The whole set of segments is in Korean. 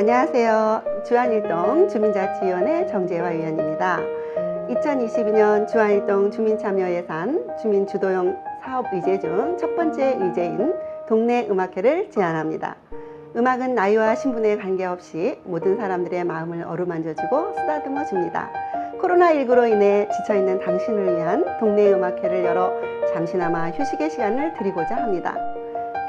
안녕하세요. 주안일동 주민자치위원회 정재화 위원입니다. 2022년 주안일동 주민참여예산 주민주도형 사업 의제 중 첫 번째 의제인 동네 음악회를 제안합니다. 음악은 나이와 신분에 관계없이 모든 사람들의 마음을 어루만져주고 쓰다듬어 줍니다. 코로나19로 인해 지쳐있는 당신을 위한 동네 음악회를 열어 잠시나마 휴식의 시간을 드리고자 합니다.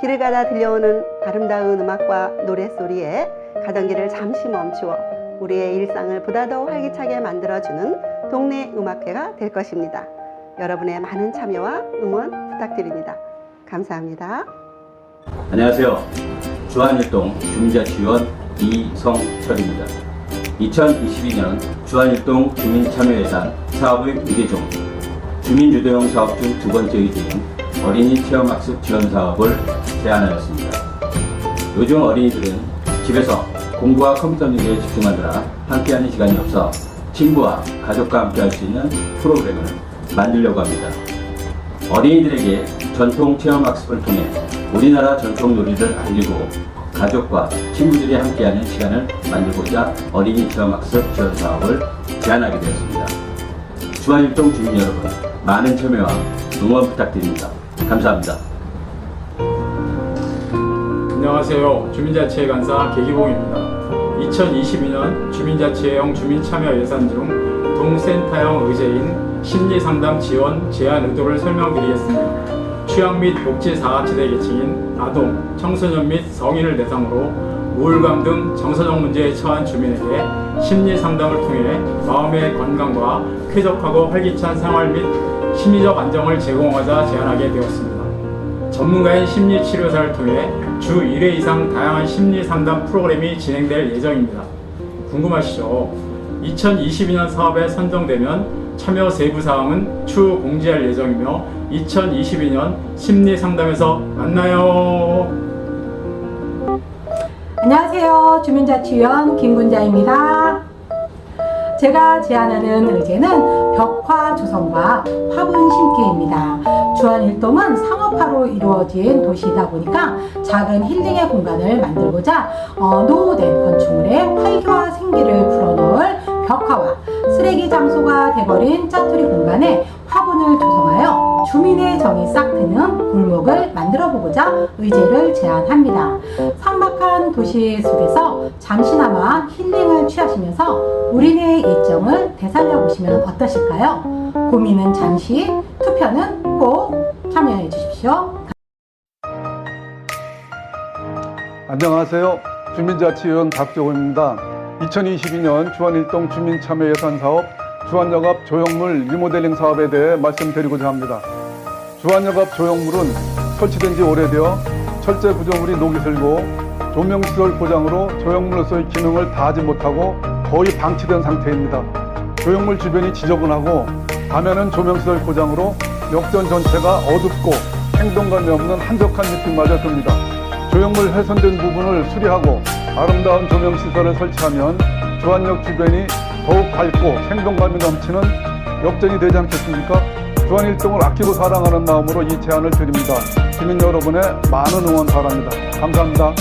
길을 가다 들려오는 아름다운 음악과 노랫소리에 가던 길을 잠시 멈추어 우리의 일상을 보다 더 활기차게 만들어주는 동네 음악회가 될 것입니다. 여러분의 많은 참여와 응원 부탁드립니다. 감사합니다. 안녕하세요. 주한일동 주민자치위원 이성철입니다. 2022년 주한일동 주민참여예산 사업의 의제 중 주민주도형 사업 중 두 번째 의제인 어린이 체험학습 지원 사업을 제안하였습니다. 요즘 어린이들은 집에서 공부와 컴퓨터 일에 집중하느라 함께하는 시간이 없어 친구와 가족과 함께 할 수 있는 프로그램을 만들려고 합니다. 어린이들에게 전통 체험 학습을 통해 우리나라 전통 놀이를 알리고 가족과 친구들이 함께하는 시간을 만들고자 어린이 체험 학습 지원 사업을 제안하게 되었습니다. 주한일동 주민 여러분 많은 참여와 응원 부탁드립니다. 감사합니다. 안녕하세요. 주민자치회 간사 계기봉입니다. 2022년 주민자치회형 주민참여 예산 중 동센터형 의제인 심리상담 지원 제한 의도를 설명드리겠습니다. 취약 및 복지 사각지대 계층인 아동, 청소년 및 성인을 대상으로 우울감 등 정서적 문제에 처한 주민에게 심리 상담을 통해 마음의 건강과 쾌적하고 활기찬 생활 및 심리적 안정을 제공하자 제안하게 되었습니다. 전문가인 심리치료사를 통해 주 1회 이상 다양한 심리 상담 프로그램이 진행될 예정입니다. 궁금하시죠? 2022년 사업에 선정되면 참여 세부 사항은 추후 공지할 예정이며 2022년 심리 상담에서 만나요. 안녕하세요. 주민자치위원 김군자입니다. 제가 제안하는 의제는 벽화 조성과 화분 심기입니다. 주안 일동은 상업화로 이루어진 도시이다 보니까 작은 힐링의 공간을 만들고자 어, 노후된 건축물에 활기와 생기를 불어넣을 벽화와 쓰레기 장소가 돼버린 짜투리 공간에 화분을 조성하여 주민의 정이 싹 트는 골목을 만들어 보고자 의제를 제안합니다. 삭막한 도시 속에서 잠시나마 힐링을 취하시면서 우리네 일정을 되살려 보시면 어떠실까요? 고민은 잠시, 투표는 꼭 참여해 주십시오. 안녕하세요. 주민자치위원 박종호입니다. 2022년 주안일동 주민참여 예산 사업 주안역 앞 조형물 리모델링 사업에 대해 말씀드리고자 합니다. 주안역앞 조형물은 설치된 지 오래되어 철제 구조물이 녹이 슬고 조명시설 고장으로 조형물로서의 기능을 다하지 못하고 거의 방치된 상태입니다. 조형물 주변이 지저분하고 밤에는 조명시설 고장으로 역전 전체가 어둡고 행동감이 없는 한적한 느낌마저 듭니다. 조형물 훼손된 부분을 수리하고 아름다운 조명 시설을 설치하면 주안역 주변이 더욱 밝고 생동감이 넘치는 역전이 되지 않겠습니까? 주안일동을 아끼고 사랑하는 마음으로 이 제안을 드립니다. 시민 여러분의 많은 응원 바랍니다. 감사합니다.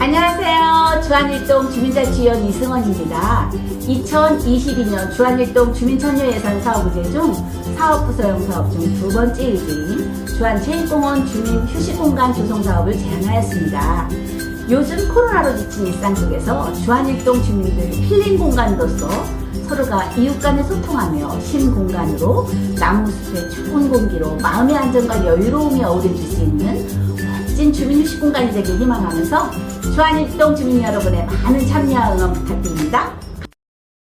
안녕하세요. 주한일동 주민자치위원 이승원입니다. 2022년 주한일동 주민참여 예산 사업의제 중 사업부서형 사업 중 두 번째 의제인 주한체육공원 주민 휴식공간 조성 사업을 제안하였습니다. 요즘 코로나로 지친 일상 속에서 주한일동 주민들 힐링 공간으로서 서로가 이웃 간에 소통하며 신 공간으로 나무숲의 추운 공기로 마음의 안정과 여유로움이 어우러질 수 있는 멋진 주민 휴식 공간이 되길 희망하면서 주한일동 주민 여러분의 많은 참여와 응원 부탁드립니다.